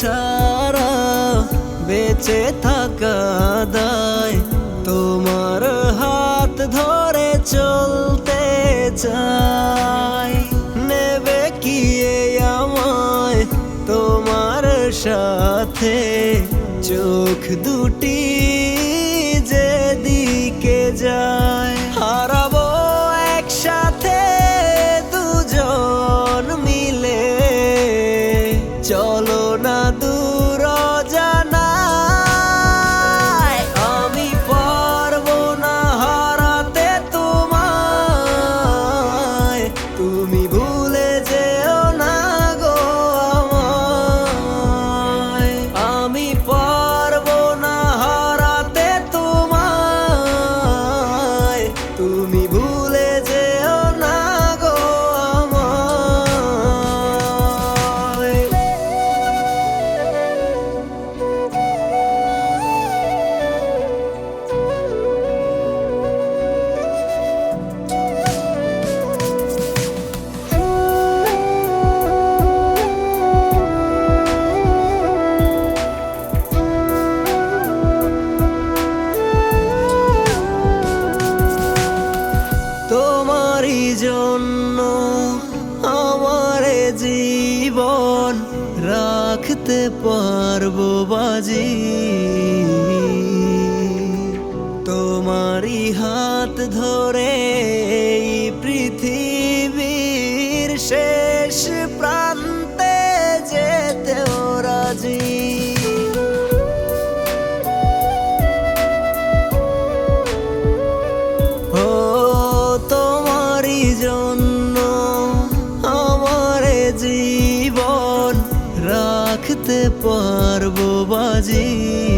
ছাড়া বেঁচে থাকা দায়। তোমার হাত ধরে চলতে চাই। নেবে কি আমায় তোমার সাথে? চোখ দুটি যেদিকে যায় রাখতে পারব বাজি। তোমারই হাত ধরে পারব বাজি।